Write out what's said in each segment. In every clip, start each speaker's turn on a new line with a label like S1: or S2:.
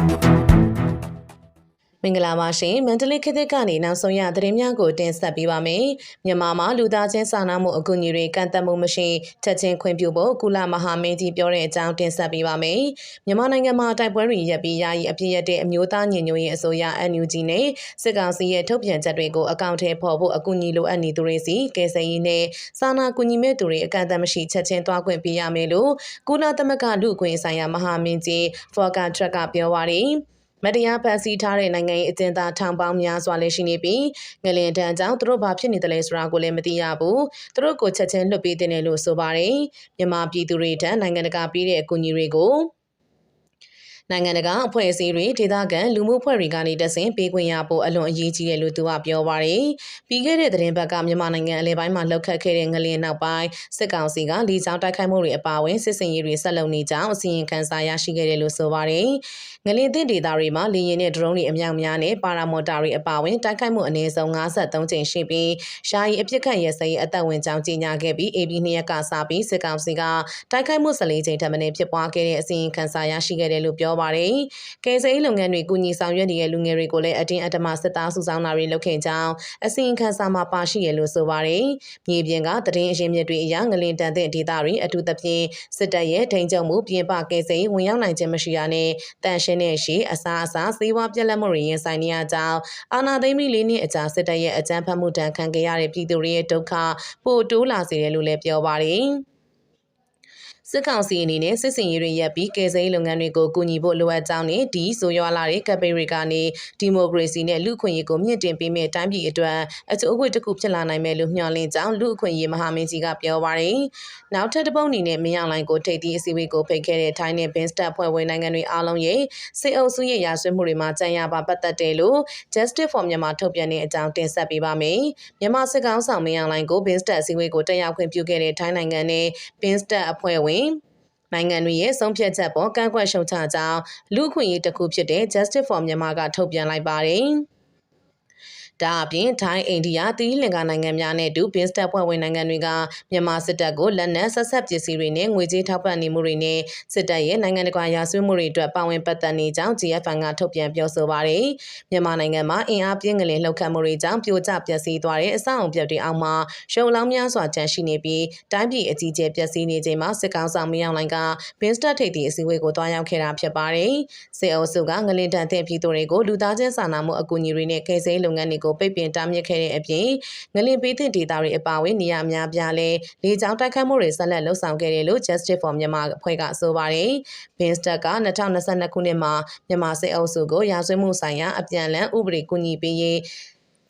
S1: Thank you. မင်္ဂလာပါရှင်မန္တလေးခေတ်သစ်ကနေနောက်ဆုံးရသတင်းများကိုတင်ဆက်ပေးပါမယ်မြန်မာမှာလူသားချင်းစာနာမှုအကူအညီတွေကန့်သက်မှုမရှိချက်ချင်းခွင့်ပြုဖို့ကုလမဟာမင်းကြီးပြောတဲ့အကြောင်းတင်ဆက်ပေးပါမယ်မြန်မာနိုင်ငံမှာတိုက်ပွဲတွေရပ်ပြီးယာယီအပြည့်ရတဲ့အမျိုးသားညီညွတ်ရေးအစိုးရ NUG နဲ့စစ်ကောင်စီရဲ့ထုတ်ပြန်ချက်တွေကိုအကောင့်ထဲပေါ်ဖို့အကူအညီလိုအပ်နေသူတွေစီကယ်ဆယ်ရေးနဲ့စာနာကူညီမဲ့သူတွေအကန့်အသတ်မရှိချက်ချင်းသွားခွင့်ပေးရမယ်လို့ကုလသမဂ္ဂလူ့အခွင့်အရေးဆိုင်ရာမဟာမင်းကြီးဖော်ကာထရက်ကပြောပါရယ် မတရားဖန်ဆီးထားတဲ့နိုင်ငံရေးအကျဉ်းသားထောင်ပေါင်းများစွာလည်းရှိနေပြီးငလင်တန်းကြောင့်သူတို့ဘာဖြစ်နေတယ်လဲဆိုတာကိုလည်းမသိရဘူးသူတို့ကိုချက်ချင်းလွတ်ပေးတဲ့လို့ဆိုပါတယ်မြန်မာပြည်သူတွေထံနိုင်ငံတကာပေးတဲ့အကူအညီတွေကိုနိုင်ငံတကာအဖွဲ့အစည်းတွေဒေသခံလူမှုအဖွဲ့တွေကနေတဆင့်ပေးခွင့်ရဖို့အလွန်အရေးကြီးတယ်လို့သူကပြောပါရယ်ပြီးခဲ့တဲ့သတင်းပတ်ကမြန်မာနိုင်ငံအလဲပိုင်းမှာလှုပ်ခတ်ခဲ့တဲ့ငလျင်နောက်ပိုင်းစစ်ကောင်စီကလီကြောင်းတိုက်ခိုက်မှုတွေအပါအဝင်စစ်စင်ရေးတွေဆက်လုပ်နေကြောင်းအစီရင်ခံစာရရှိခဲ့တယ်လို့ဆိုပါရယ်ငလျင်သင့်ဒေသတွေမှာလေရင်နဲ့ဒရုန်းတွေအများများနဲ့ပါရာမော်တာတွေအပါအဝင်တိုက်ခိုက်မှုအနည်းဆုံး53ကြိမ်ရှိပြီးယာယီအပြစ်ခတ်ရစရေးအသက်ဝင်ကြောင်းကြေညာခဲ့ပြီး AB နှစ်ရက်ကစပြီးစစ်ကောင်စီကတိုက်ခိုက်မှု14ကြိမ်ထပ်မံဖြစ်ပွားခဲ့တဲ့အစီရင်ခံစာရရှိခဲ့တယ်လို့ပြောပါတယ်။ကယ်ဆယ်ရေးလုပ်ငန်းတွေကူညီဆောင်ရွက်နေတဲ့လူငယ်တွေကိုလည်းအတင်းအဓမ္မစစ်သားစုဆောင်းတာတွေလုပ်ခဲ့ကြောင်းအစီရင်ခံစာမှာပါရှိရလို့ဆိုပါတယ်။မြေပြင်ကတရင်အရင်မြစ်တွေအရငလင်တန်တဲ့ဒေသတွေအထူးသဖြင့်စစ်တပ်ရဲ့ထိန်းချုပ်မှုပြင်ပကယ်ဆယ်ရေးဝင်ရောက်နိုင်ခြင်းမရှိရနဲ့တန်ရှင်းတဲ့ရှိအစားအစာစေဝါပြက်လက်မှုတွေရင်ဆိုင်နေရကြောင်းအာနာသိမ့်မီလေးနှစ်အကြာစစ်တပ်ရဲ့အကြမ်းဖက်မှုတန်ခံခဲ့ရတဲ့ပြည်သူတွေရဲ့ဒုက္ခပိုတိုးလာစေတယ်လို့လည်းပြောပါတယ်။ စစ်ကောင်စီအနေနဲ့စစ်စင်ရေးတွေရပ်ပြီးကယ်ဆယ်ရေးလုပ်ငန်းတွေကိုကူညီဖို့လိုအပ်ကြောင်းနဲ့ဒီဆိုရွာလာတဲ့ကပ်ပိတွေကနေဒီမိုကရေစီနဲ့လူ့အခွင့်အရေးကိုမြင့်တင်ပေးမဲ့တိုင်းပြည်အတွက်အကျိုးအဝတ်တစ်ခုဖြစ်လာနိုင်မယ်လို့မျှော်လင့်ကြောင်းလူ့အခွင့်အရေးမဟာမင်းကြီးကပြောပါတယ်။နောက်ထပ်တစ်ပုတ်အနေနဲ့မင်းအောင်လှိုင်ကိုထိပ်သီးအစည်းအဝေးကိုဖိတ်ခဲ့တဲ့ထိုင်းနဲ့ဘင်းစတက်ဖွဲ့ဝင်နိုင်ငံတွေအားလုံးရဲ့စစ်အုပ်စုရဲ့ရာဇဝတ်မှုတွေမှာကြံရပါပတ်သက်တယ်လို့ Justice for Myanmar ထုတ်ပြန်တဲ့အကြောင်းတင်ဆက်ပေးပါမယ်။မြန်မာစစ်ကောင်ဆောင်မင်းအောင်လှိုင်ကိုဘင်းစတက်အစည်းအဝေးကိုတက်ရောက်ခွင့်ပြုခဲ့တဲ့ထိုင်းနိုင်ငံနဲ့ဘင်းစတက်အဖွဲ့ဝင်နိုင်ငံတွေရဲ့ဆုံးဖြတ်ချက်ပေါ်ကန့်ကွက်ရှုံချကြောင်းလူ့အခွင့်အရေးတစ်ခုဖြစ်တဲ့ Justice for Myanmar ကထုတ်ပြန်လိုက်ပါတယ်။ ဒါအပြင်ထိုင်းအိန္ဒိယသီရိလင်္ကာနိုင်ငံများနဲ့အတူဘင်းစတက်ဖွဲ့ဝင်နိုင်ငံတွေကမြန်မာစစ်တပ်ကိုလက်နက်ဆက်ဆက်ပစ္စည်းတွေနဲ့ငွေကြေးထောက်ပံ့နေမှုတွေနဲ့စစ်တပ်ရဲ့နိုင်ငံတကာရာဇဝတ်မှုတွေအတွက်ပါဝင်ပတ်သက်နေကြောင်း GFN ကထုတ်ပြန်ပြောဆိုပါတယ်။မြန်မာနိုင်ငံမှာအင်အားပြင်းကလေးလှုပ်ခတ်မှုတွေကြောင့်ပြိုကျပျက်စီးသွားတဲ့အဆောက်အုံပြက်တွေအောက်မှာရုံလောင်းများစွာကျန်ရှိနေပြီးတိုင်းပြည်အကြီးအကျယ်ပျက်စီးနေချိန်မှာစစ်ကောင်ဆောင်မရောက်လိုင်းကဘင်းစတက်ထိပ်သီးအစည်းအဝေးကိုတွားရောက်ခဲ့တာဖြစ်ပါတယ်။စစ်အုပ်စုကငလင်တန်တဲ့ပြည်သူတွေကိုလူသားချင်းစာနာမှုအကူအညီတွေနဲ့ကယ်ဆယ်လုပ်ငန်းတွေကိုပိတ်ပင်တားမြစ်ခဲ့တဲ့အပြင်ငလင်ပေးတဲ့ဒေတာတွေအပါအဝင်နေရာအများပြားလဲလေကြောင်းတိုက်ခတ်မှုတွေဆက်လက်လှုပ်ဆောင်ခဲ့တယ်လို့ Justice for Myanmar အဖွဲ့ကဆိုပါတယ်။ဘင်းစတက်က2022ခုနှစ်မှာမြန်မာစစ်အုပ်စုကိုရာဇဝတ်မှုဆိုင်ရာအပြန်အလှန်ဥပဒေကူညီပေးရေး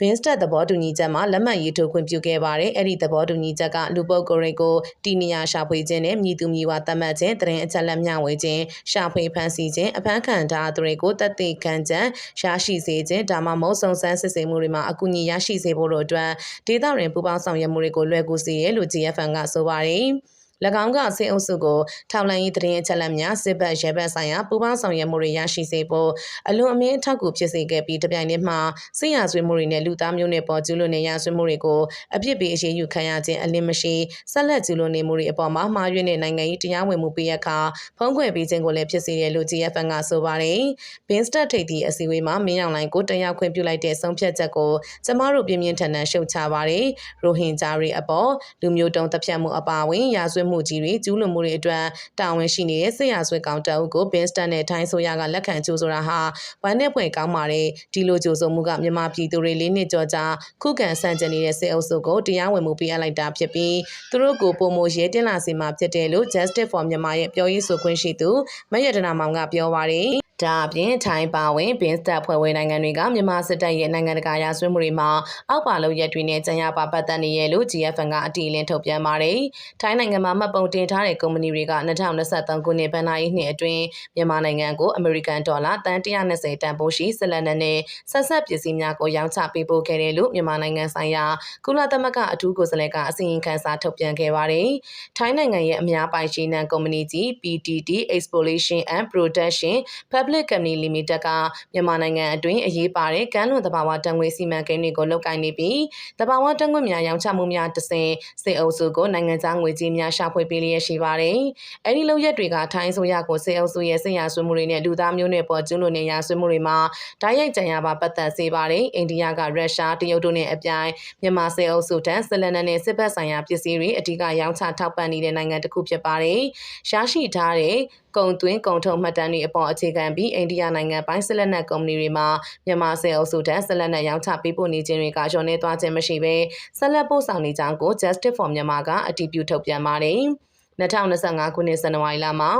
S1: ဘင်းစတက်သဘောတူညီချက်မှာလက်မှတ်ရေးထိုးခွင့်ပြုခဲ့ပါတယ်။အဲ့ဒီသဘောတူညီချက်ကလူပုဂ္ဂိုလ်တွေကိုတီနေယာရှာဖွေခြင်းနဲ့မြည်သူမြည်ဝါသတ်မှတ်ခြင်းတရင်အချက်လက်မျှဝေခြင်းရှာဖွေဖန်ဆီးခြင်းအဖမ်းခံထားသူတွေကိုတသက်ခံကြံရရှိစေခြင်းဒါမှမဟုတ်စုံစမ်းစစ်ဆေးမှုတွေမှာအကူအညီရရှိစေဖို့တို့အတွက်ဒေသတွင်ပူးပေါင်းဆောင်ရွက်မှုတွေကိုလွယ်ကူစေရလို့ GFN ကဆိုပါတယ်။၎ င်းကစစ်အုပ်စုကိုထောက်လှမ်းရေးတရင်အချက်လက်များစစ်ဘက်ရဲဘက်ဆိုင်ရာပူးပေါင်းဆောင်ရွက်မှုတွေရရှိစေဖို့အလွန်အမင်းအထောက်အကူဖြစ်စေခဲ့ပြီးတပြိုင်တည်းမှာစစ်ရာဇဝတ်မှုတွေနဲ့လူသားမျိုးနွယ်ပေါ်ကျူးလွန်တဲ့ရာဇဝတ်မှုတွေကိုအပြစ်ပေးအရေးယူခံရခြင်းအလင်းမရှိဆက်လက်ကျူးလွန်နေမှုတွေအပေါ်မှာမှားယွင်းတဲ့နိုင်ငံရေးတရားဝင်မှုပေးရခါဖုံးကွယ်ပေးခြင်းကိုလည်းဖြစ်စေတယ်လို့ GFN ကဆိုပါတယ်။ဘင်းစတက်ထိပ်သီးအစည်းအဝေးမှာမင်းအောင်လိုင်ကိုတက်ရောက်ခွင့်ပြုလိုက်တဲ့ဆုံးဖြတ်ချက်ကိုကျမတို့ပြင်းပြင်းထန်ထန်ရှုတ်ချပါတယ်။ရိုဟင်ဂျာတွေအပေါ်လူမျိုးတုံးတပ်ဖြတ်မှုအပါအဝင်ရာဇဝတ်မှုကြီးတွေကျူးလွန်မှုတွေအတွက်တာဝန်ရှိနေတဲ့စစ်ရာဆွဲကောင်တအုပ်ကိုဘင်းစတန်နဲ့ထိုင်းဆိုရကလက်ခံကြိုးဆိုတာဟာဝမ်းနဲ့ဖွယ်ကောင်းပါတယ်ဒီလိုကြိုးဆိုမှုကမြန်မာပြည်သူတွေလေးနှစ်ကျော်ကြာခုခံဆန့်ကျင်နေတဲ့စစ်အုပ်စုကိုတရားဝင်မှုပေးအပ်လိုက်တာဖြစ်ပြီးသူတို့ကိုပုံမရဲတင်လာစေမှာဖြစ်တယ်လို့ Justice for Myanmar ရဲ့ပြောရေးဆိုခွင့်ရှိသူမရတနာမောင်ကပြောပါတယ် ဒါအပြင်ထိုင်းပါဝင်ဘင်းစတက်ဖွဲ့ဝင်နိုင်ငံတွေကမြန်မာစစ်တပ်ရဲ့နိုင်ငံတကာရာဇဝတ်မှုတွေမှာအောက်ပါလုံရက်တွေနဲ့ကြံရပါပတ်သက်နေရလို့ GFN ကအတီးလင်းထုတ်ပြန်ပါတယ်။ထိုင်းနိုင်ငံမှာမှတ်ပုံတင်ထားတဲ့ကုမ္ပဏီတွေက2023ခုနှစ်ဘဏ္ဍာရေးနှစ်အတွင်းမြန်မာနိုင်ငံကိုအမေရိကန်ဒေါ်လာတန်120တန်ဖိုးရှိဆက်လက်နဲ့ဆက်ဆက်ပစ္စည်းများကိုရောင်းချပေးပို့ခဲ့တယ်လို့မြန်မာနိုင်ငံဆိုင်ရာကုလသမဂ္ဂအထူးကိုယ်စားလှယ်ကအစီရင်ခံစာထုတ်ပြန်ခဲ့ပါတယ်။ထိုင်းနိုင်ငံရဲ့အများပိုင်ရှိနံကုမ္ပဏီကြီး PTT Exploration and Production Public Public Company Limited ကမြန်မာနိုင်ငံအတွင်းအရေးပါတဲ့ကမ်းလွန်သဘာဝတံငွေစီမံကိန်းတွေကိုလုပ်ကိုင်နေပြီးသဘာဝတံငွေများရောင်းချမှုများတဆင့်စေအုပ်စုကိုနိုင်ငံခြားငွေကြေးများရှာဖွေပေးလျက်ရှိပါတယ်။အဲဒီလုပ်ရက်တွေကထိုင်းဆိုရကိုစေအုပ်စုရဲ့ဆေးရဆွေးမှုတွေနဲ့လူသားမျိုးနွယ်ပေါ်ကျူးလွန်နေရာဆွေးမှုတွေမှာဓာတ်ရိုက်ကြံရပါပတ်သက်စေပါတယ်။အိန္ဒိယကရုရှားတရုတ်တို့နဲ့အပြိုင်မြန်မာစေအုပ်စုထံဆလန်နနဲ့စစ်ဘက်ဆိုင်ရာပစ္စည်းတွေအဓိကရောင်းချထောက်ပံ့နေတဲ့နိုင်ငံတစ်ခုဖြစ်ပါတယ်။ရရှိထားတဲ့ကုံသွင်းကုံထုံမှတ်တမ်းတွေအပေါ်အခြေခံပြီးအိန္ဒိယနိုင်ငံပိုင်းဆက်လက်နက်ကုမ္ပဏီတွေမှာမြန်မာဆယ်အုပ်စုထံဆက်လက်နက်ရောင်းချပေးပို့နေခြင်းတွေကလျော်နေသွားခြင်းမရှိဘဲဆက်လက်ပို့ဆောင်နေကြောင်းကို Justice for Myanmar ကအတည်ပြုထုတ်ပြန်ပါတယ်။2025ခုနှစ်ဇန်နဝါရီလမှာ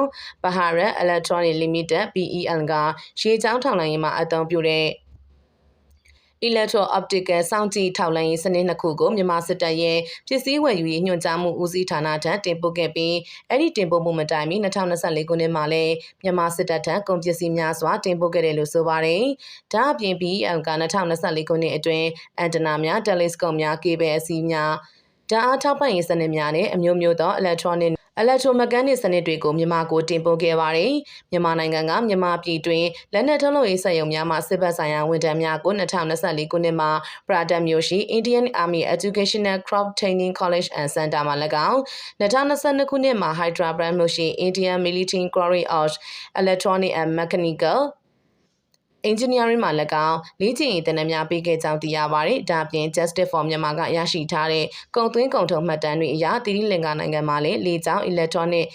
S1: Bharat Electronic Limited BEL ကရေချောင်းထောင်လိုင်းရေးမှာအသုံးပြုတဲ့ Electro Optical စောင့်ကြည့်ထောက်လှမ်းရေးစနစ်နှစ်ခုကိုမြန်မာစစ်တပ်ရဲ့ပစ္စည်းဝယ်ယူရေးညွှန်ကြားမှုဦးစီးဌာနထံတင်ပို့ခဲ့ပြီးအဲ့ဒီတင်ပို့မှုမတိုင်မီ2024ခုနှစ်မှာလည်းမြန်မာစစ်တပ်ထံကုန်ပစ္စည်းများစွာတင်ပို့ခဲ့တယ်လို့ဆိုပါတယ်။ဒါအပြင် BEL က2024ခုနှစ်အတွင်းအန်တနာများ telescope များ cable အစည်းများဓာတ်အားထောက်ပံ့ရေးစနစ်များနဲ့အမျိုးမျိုးသော electronic အလက်ထရိုမက်ကန်နစ်စနစ်တွေကိုမြန်မာကိုတင်ပို့ခဲ့ပါတယ်။မြန်မာနိုင်ငံကမြန်မာပြည်တွင်လက်နက်ထုတ်လုပ်ရေးစက်ရုံများမှစစ်ဘက်ဆိုင်ရာဝန်ထမ်းများကို2024ခုနှစ်မှာပရာဒတ်မျိုးရှိ Indian Army Educational Crop Training College and Center မှာ၎င်း2022ခုနှစ်မှာ Hyderabad မြို့ရှိ Indian Military College of Electronic and Mechanical engineering မှာ၎င်းလေ့ကျင့်ရေးတင်နည်းများပေးခဲ့ကြောင်းသိရပါတယ်။ဒါ့အပြင် Justice for Myanmar ကရရှိထားတဲ့ကုန်သွင်းကုန်ထုတ်မှတ်တမ်းတွေအရတိရိလင်္ကာနိုင်ငံမှာလည်းလေကြောင်း electronic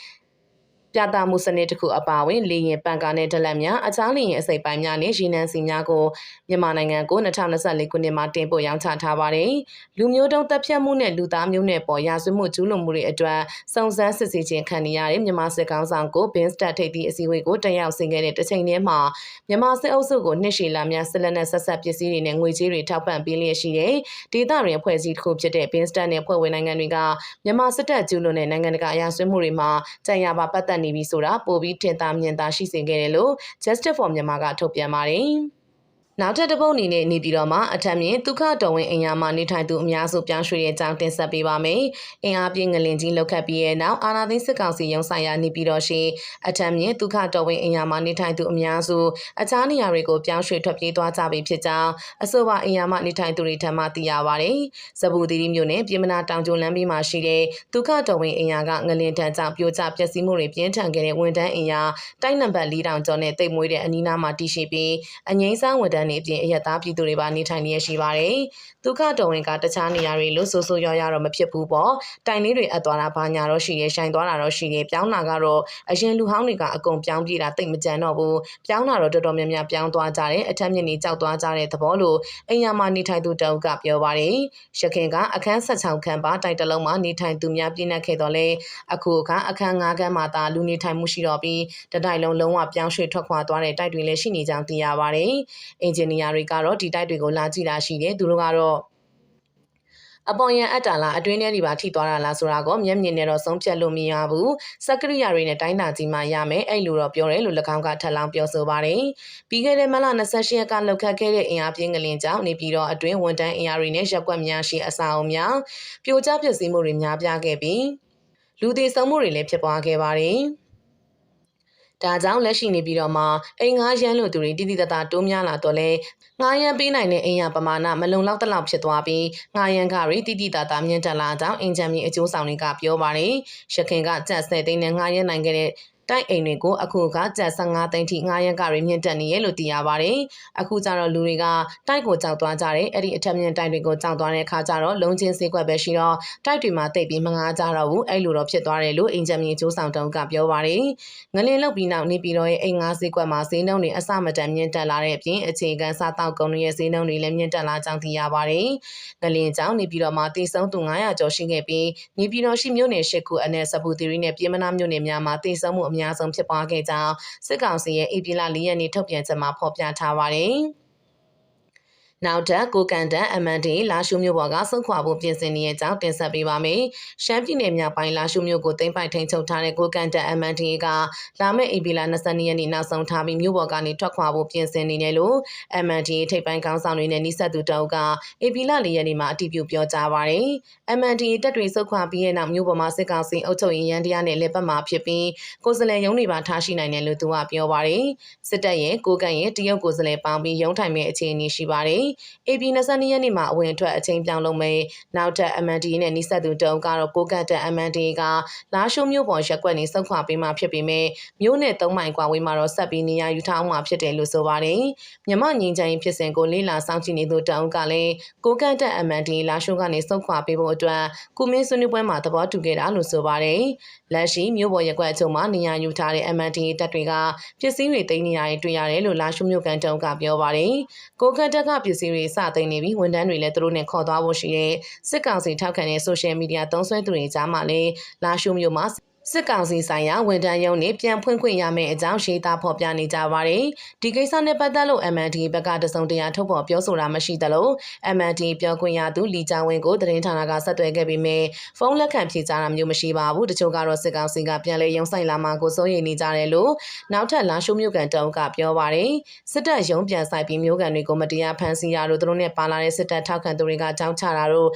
S1: ပြသမှုစနစ်တစ်ခုအပါအဝင်လေရင်ပန်ကာနဲ့ဒလက်များအခြားလေရင်အစိပ်ပိုင်းများနဲ့ရေနံစီများကိုမြန်မာနိုင်ငံကို2024ခုနှစ်မှာတင်ပို့ရောင်းချထားပါတယ်။လူမျိုးတုံးတပ်ဖြတ်မှုနဲ့လူသားမျိုးနွယ်ပေါ်ရာဇဝမှုကျူးလွန်မှုတွေအတွက်စုံစမ်းစစ်ဆေးခြင်းခံနေရတဲ့မြန်မာစစ်ကောင်ဆောင်ကိုဘင်းစတက်ထိပ်သီးအစည်းအဝေးကိုတက်ရောက်ဆင်ခဲ့တဲ့တစ်ချိန်တည်းမှာမြန်မာစစ်အုပ်စုကိုနှစ်ရှည်လာများဆက်လက်နဲ့ဆက်ဆက်ပစ္စည်းတွေနဲ့ငွေကြေးတွေထောက်ပံ့ပေးလျက်ရှိတဲ့ဒေသတွင်အဖွဲ့အစည်းတစ်ခုဖြစ်တဲ့ဘင်းစတက်နဲ့ဖွဲ့ဝင်နိုင်ငံတွေကမြန်မာစစ်တပ်ကျူးလွန်တဲ့နိုင်ငံတကာအရာဆွေးမှုတွေမှာကြံရပါပတ်သက်နေပြီဆိုတာပိုပြီးထင်သာမြင်သာရှိစေခဲ့တယ်လို့ Justice for Myanmar ကထုတ်ပြန်ပါတယ်။ နောက်ထပ်တစ်ပုတ်အနေနဲ့နေပြည်တော်မှာအထက်မြင့်ဒုက္ခတော်ဝင်အင်အားမှနေထိုင်သူအများစုပြောင်းရွှေ့တဲ့အကြောင်းတင်ဆက်ပေးပါမယ်။အင်အားပြင်းငလင်ကြီးလောက်ခတ်ပြီးတဲ့နောက်အာနာသိန်းစစ်ကောင်စီရုံးဆိုင်ရာနေပြည်တော်ရှိအထက်မြင့်ဒုက္ခတော်ဝင်အင်အားမှနေထိုင်သူအများစုအခြားနေရာတွေကိုပြောင်းရွှေ့ထွက်ပြေးသွားကြပြီဖြစ်ကြောင်းအဆိုပါအင်အားမှနေထိုင်သူတွေထံမှသိရပါဗျ။စပူတီရီမြို့နယ်ပြည်မနာတောင်ကျုံလမ်းဘေးမှာရှိတဲ့ဒုက္ခတော်ဝင်အင်အားကငလင်တန်းကြောင့်ပြိုကျပျက်စီးမှုတွေပြင်းထန်ခဲ့တဲ့ဝန်တန်းအင်အားတိုက်နံပါတ်၄တောင်ကျော်နဲ့တိတ်မွေးတဲ့အနီးနားမှာတည်ရှိပြီးအငိမ့်စားဝန်တန်းတွေအပြင်အရက်သားပြည်သူတွေပါနေထိုင်နေရရှိပါတယ်။ဒုက္ခတော်ဝင်ကတခြားနေရာတွေလို့ဆိုဆိုရွာရွာတော့မဖြစ်ဘူးပေါ့။တိုင်လေးတွေအပ်သွားတာဘာညာတော့ရှိရဲရှိုင်သွားတာတော့ရှိရဲပြောင်းတာကတော့အရင်လူဟောင်းတွေကအကုန်ပြောင်းပြေးတာတိတ်မကြမ်းတော့ဘူး။ပြောင်းတာတော့တော်တော်များများပြောင်းသွားကြတယ်အထက်မြင့်နေကြောက်သွားကြတဲ့သဘောလို့အိမ်ယာမှာနေထိုင်သူတအုပ်ကပြောပါတယ်။ရခင်ကအခန်း16ခန်းပါတိုက်တလုံးမှာနေထိုင်သူများပြည့်နှက်ခဲ့တော့လေအခုအခါအခန်း9ခန်းမှာသာလူနေထိုင်မှုရှိတော့ပြီးတတိုက်လုံးလုံးဝပြောင်းရွှေ့ထွက်ခွာသွားတဲ့တိုက်တွေလည်းရှိနေကြောင်းသိရပါတယ်။အင်ဂျင်နီယာတွေကတော့ဒီတိုက်တွေကိုလာကြည့်တာရှိတယ်သူတို့ကတော့အပေါ်ရန်အပ်တာလားအတွင်းထဲတွေပါထိသွားတာလားဆိုတာကိုမျက်မြင်နဲ့တော့ဆုံးဖြတ်လို့မရဘူးစက်ကရိယာတွေနဲ့တိုင်းတာကြီးမှရမယ်အဲ့လိုတော့ပြောတယ်လို့၎င်းကထပ်လောင်းပြောဆိုပါတယ်ပြီးခဲ့တဲ့မလ28ရက်ကလောက်ခတ်ခဲ့တဲ့အင်အားပြင်းကလင်ကြောင့်နေပြီးတော့အတွင်းဝန်တန်းအင်အားတွေနဲ့ရက်ွက်များရှိအစာအုံများပြိုကျပျက်စီးမှုတွေများပြားခဲ့ပြီးလူသေးဆုံးမှုတွေလည်းဖြစ်ပွားခဲ့ပါတယ် ဒါကြောင့်လက်ရှိနေပြီးတော့မှအိမ်ငါးရမ်းလို့သူတွေတိတိတသားတိုးများလာတော့လဲငါးရမ်းပေးနိုင်တဲ့အိမ်ရပမာဏမလုံလောက်တလောက်ဖြစ်သွားပြီးငါးရမ်းကတွေတိတိတသားမြင့်တက်လာကြောင်းအင်ဂျင်မီအကျိုးဆောင်တွေကပြောပါတယ်ရခင်ကကြက်ဆယ်သိန်းနဲ့ငါးရမ်းနိုင်ခဲ့တဲ့ တိုက်အိမ်တွေကိုအခုကကျပ်15သိန်းထိငားရန်ကတွေမြင့်တက်နေရလို့သိရပါတယ်။အခုကျတော့လူတွေကတိုက်ကိုကြောက်သွားကြတယ်။အဲ့ဒီအထက်မြင့်တိုက်တွေကိုကြောက်သွားတဲ့အခါကျတော့လုံးချင်းစေးကွက်ပဲရှိတော့တိုက်တွေမှာတိတ်ပြီးမငားကြတော့ဘူး။အဲ့လိုတော့ဖြစ်သွားတယ်လို့အင်ဂျင်မီကျိုးဆောင်တုံးကပြောပါတယ်။ငလင်လောက်ပြီးနောက်နေပြီးတော့အိမ်ငားစေးကွက်မှာဈေးနှုန်းတွေအဆမတန်မြင့်တက်လာတဲ့အပြင်အခြေခံစားတောက်ကုန်တွေရဲ့ဈေးနှုန်းတွေလည်းမြင့်တက်လာကြောင်းသိရပါတယ်။ငလင်ကြောင့်နေပြီးတော့မှတည်ဆုံးသူ900ကျော်ရှိခဲ့ပြီးနေပြည်တော်ရှိမြို့နယ်၈ခုအနက်စပူတီရီနဲ့ပြည်မနာမြို့နယ်များမှာတည်ဆုံးမှုအများဆုံးဖြစ်ပွားခဲ့ကြောင်းစစ်ကောင်စီရဲ့ဧပြီလ၄ရက်နေ့ထုတ်ပြန်ချက်မှာဖော်ပြထားပါတယ်။ နောက်ထပ်ကိုကန်တန် MND လာရှုမျိုးပေါ်ကဆုံးခွာဖို့ပြင်ဆင်နေတဲ့အကြောင်းတင်ဆက်ပေးပါမယ်။ရှမ်းပြည်နယ်မြောက်ပိုင်းလာရှုမျိုးကိုသိမ်းပိုက်ထိန်ချုပ်ထားတဲ့ကိုကန်တန် MND ကလာမယ့်ဧပြီလ22ရက်နေ့နောက်ဆုံးထားပြီးမြို့ပေါ်ကနေထွက်ခွာဖို့ပြင်ဆင်နေတယ်လို့ MND ထိပ်ပိုင်းခေါင်းဆောင်တွေနဲ့နှိဆက်သူတအုပ်ကဧပြီလ4ရက်နေ့မှာအတည်ပြုပြောကြားပါတယ်။ MND တပ်တွေဆုတ်ခွာပြီးတဲ့နောက်မြို့ပေါ်မှာစစ်ကောင်စီအုပ်ချုပ်ရေးရန်တရားနဲ့လက်ပတ်မှာဖြစ်ပြီးကိုယ်စလဲရုံးတွေပါထားရှိနိုင်တယ်လို့သူကပြောပါတယ်။စစ်တပ်ရဲ့ကိုကန်ရဲ့တရုတ်ကိုယ်စလဲပေါင်းပြီးရုံးထိုင်မဲ့အခြေအနေရှိပါတယ်။ AB 22ရက်နေ့မှာအဝင်အထွက်အချိန်ပြောင်းလုံးမဲ့နောက်ထပ် MND နဲ့နှိဆက်သူတအုပ်ကတော့ကိုကန်တက် MND ကလာရှိုးမြို့ပေါ်ရက်ကွက်နေစုခွာပေးမှဖြစ်ပေမဲ့မြို့နဲ့၃မိုင်ကွာဝေးမှာတော့ဆက်ပြီးနေရာယူထားအောင်မှာဖြစ်တယ်လို့ဆိုပါတယ်။မြမငင်းချိုင်ဖြစ်စဉ်ကိုလေးလာစောင့်ကြည့်နေသူတအုပ်ကလည်းကိုကန်တက် MND လာရှိုးကနေစုခွာပေးဖို့အတွက်ကုမင်းဆွေးနွေးပွဲမှာသဘောတူခဲ့တာလို့ဆိုပါတယ်။လက်ရှိမြို့ပေါ်ရက်ကွက်အချို့မှာနေရာယူထားတဲ့ MND တပ်တွေကပစ္စည်းတွေသိမ်းနေရတယ်တွေ့ရတယ်လို့လာရှိုးမြို့ကန်တုံးကပြောပါတယ်။ကိုကန်တက်ကပစ္စည်းတွေစသိမ်းနေပြီးဝန်ထမ်းတွေလည်းသူတို့နဲ့ခေါ်သွားဖို့ရှိတဲ့စစ်ကောင်စီထောက်ခံတဲ့ဆိုရှယ်မီဒီယာသုံးစွဲသူတွေကြားမှာလည်းလာရှိုးမြို့မှာ စစ်ကောင်စီဆိုင်ရာဝန်ထမ်းရုံးနဲ့ပြန်ဖွင့်ခွင့်ရမယ့်အကြောင်းရေးသားဖော်ပြနေကြပါတယ်။ဒီကိစ္စနဲ့ပတ်သက်လို့ MND ဘက်ကတစုံတရာထုတ်ဖော်ပြောဆိုတာမရှိသလို MND ပြောခွင့်ရသူလီချာဝင်းကိုသတင်းဌာနကဆက်သွယ်ခဲ့ပြီးမြဲဖုန်းလက်ခံဖြေကြားတာမျိုးမရှိပါဘူး။တချို့ကတော့စစ်ကောင်စီကပြန်လဲရုံဆိုင်လာမှာကိုစိုးရိမ်နေကြတယ်လို့နောက်ထပ်လာရှိုးမြို့ကန်တုံးကပြောပါတယ်။စစ်တပ်ရုံးပြန်ဆိုင်ပြီးမြို့ကန်တွေကိုမတရားဖမ်းဆီးရလို့သူတို့နဲ့ပါလာတဲ့စစ်တပ်ထောက်ခံသူတွေကကြောင်းချတာတို့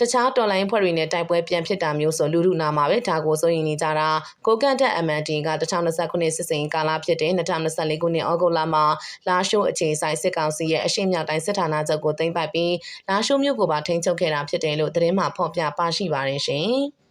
S1: တခြားတော်လိုင်းဖွဲ့တွေနဲ့တိုက်ပွဲပြန်ဖြစ်တာမျိုးဆိုလူလူနာမှာပဲဒါကိုစိုးရင်နေကြတာကိုကန့်တက် MND က2029စစ်စိန်ကာလဖြစ်တဲ့2024ခုနှစ်ဩဂုတ်လမှာလာရှိုးအခြေဆိုင်စစ်ကောင်စီရဲ့အရှိမြောက်တိုင်းစစ်ဌာနချုပ်ကိုသိမ်းပိုက်ပြီးလာရှိုးမြို့ကိုပါထိန်းချုပ်ခဲ့တာဖြစ်တယ်လို့သတင်းမှဖော်ပြပါရှိပါတယ်ရှင်။